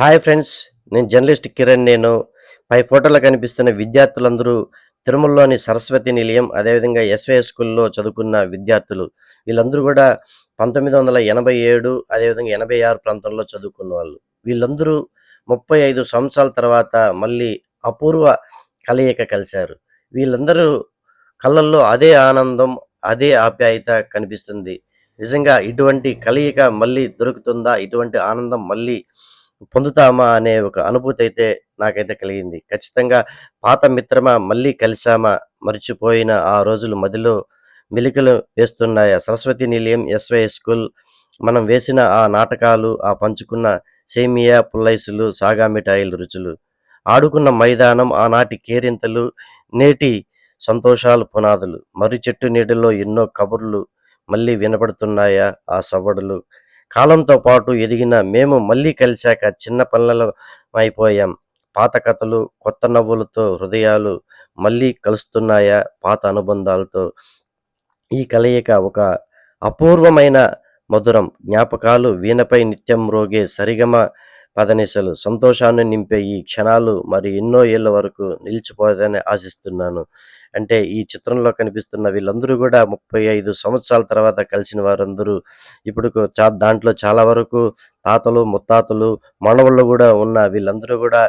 Hi friends నేను journalist Kiran నేను. పై ఫోటోలో కనిపిస్తున్న విద్యార్థులందరూ తిరుమలలోని సరస్వతి నిలయం అదేవిధంగా ఎస్వై స్కూల్లో చదువుకున్న విద్యార్థులు. వీళ్ళందరూ కూడా పంతొమ్మిది వందల ఎనభై ఏడు అదేవిధంగా ఎనభై ఆరు ప్రాంతంలో చదువుకున్న వాళ్ళు. వీళ్ళందరూ ముప్పై ఐదు సంవత్సరాల తర్వాత మళ్ళీ అపూర్వ కలయిక కలిశారు. వీళ్ళందరూ కళ్ళల్లో అదే ఆనందం అదే ఆప్యాయత కనిపిస్తుంది. నిజంగా ఇటువంటి కలయిక మళ్ళీ దొరుకుతుందా? ఇటువంటి ఆనందం మళ్ళీ పొందుతామా అనే ఒక అనుభూతి అయితే నాకైతే కలిగింది. ఖచ్చితంగా పాత మిత్రమా మళ్ళీ కలిసామా మర్చిపోయిన ఆ రోజులు మదిలో మెలికలు వేస్తున్నాయా? సరస్వతి నిలయం ఎస్వై స్కూల్ మనం వేసిన ఆ నాటకాలు ఆ పంచుకున్న సేమియా పుల్లైసులు సాగా మిఠాయిలు రుచులు ఆడుకున్న మైదానం ఆనాటి కేరింతలు నేటి సంతోషాలు పునాదులు మర్రి చెట్టు నీడలో ఎన్నో కబుర్లు మళ్ళీ వినపడుతున్నాయా? ఆ సవ్వడులు కాలంతో పాటు ఎదిగిన మేము మళ్ళీ కలిశాక చిన్న పనులలో అయిపోయాం పాత కథలు కొత్త నవ్వులతో హృదయాలు మళ్ళీ కలుస్తున్నాయా? పాత అనుబంధాలతో. ఈ కలయిక ఒక అపూర్వమైన మధురం. జ్ఞాపకాలు వీణపై నిత్యం రోగే సరిగమ పదనిసలు సంతోషాన్ని నింపే ఈ క్షణాలు మరి ఎన్నో ఏళ్ళ వరకు నిలిచిపోదని ఆశిస్తున్నాను. అంటే ఈ చిత్రంలో కనిపిస్తున్న వీళ్ళందరూ కూడా ముప్పై ఐదు సంవత్సరాల తర్వాత కలిసిన వారందరూ. ఇప్పుడు చా దాంట్లో చాలా వరకు తాతలు ముత్తాతలు మనవళ్ళు కూడా ఉన్న వీళ్ళందరూ కూడా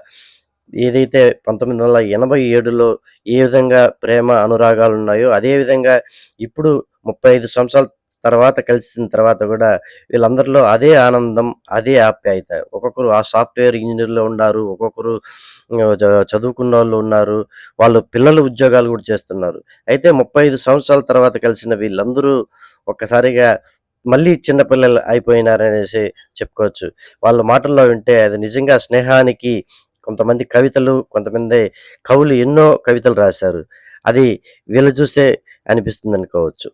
ఏదైతే పంతొమ్మిది వందల ఎనభై ఏడులో ఏ విధంగా ప్రేమ అనురాగాలు ఉన్నాయో అదే విధంగా ఇప్పుడు ముప్పై ఐదు సంవత్సరాల తర్వాత కలిసిన తర్వాత కూడా వీళ్ళందరిలో అదే ఆనందం అదే ఆప్యాయత. ఒక్కొక్కరు ఆ సాఫ్ట్వేర్ ఇంజనీర్లో ఉన్నారు ఒక్కొక్కరు చ- చదువుకున్న వాళ్ళు ఉన్నారు వాళ్ళు పిల్లలు ఉద్యోగాలు కూడా చేస్తున్నారు. అయితే ముప్పై ఐదు సంవత్సరాల తర్వాత కలిసిన వీళ్ళందరూ ఒక్కసారిగా మళ్ళీ చిన్నపిల్లలు అయిపోయినారనేసి చెప్పుకోవచ్చు. వాళ్ళ మాటల్లో వింటే అది నిజంగా స్నేహానికి కొంతమంది కవితలు కొంతమంది కవులు ఎన్నో కవితలు రాశారు. అది వీళ్ళు చూసే అనిపిస్తుంది అనుకోవచ్చు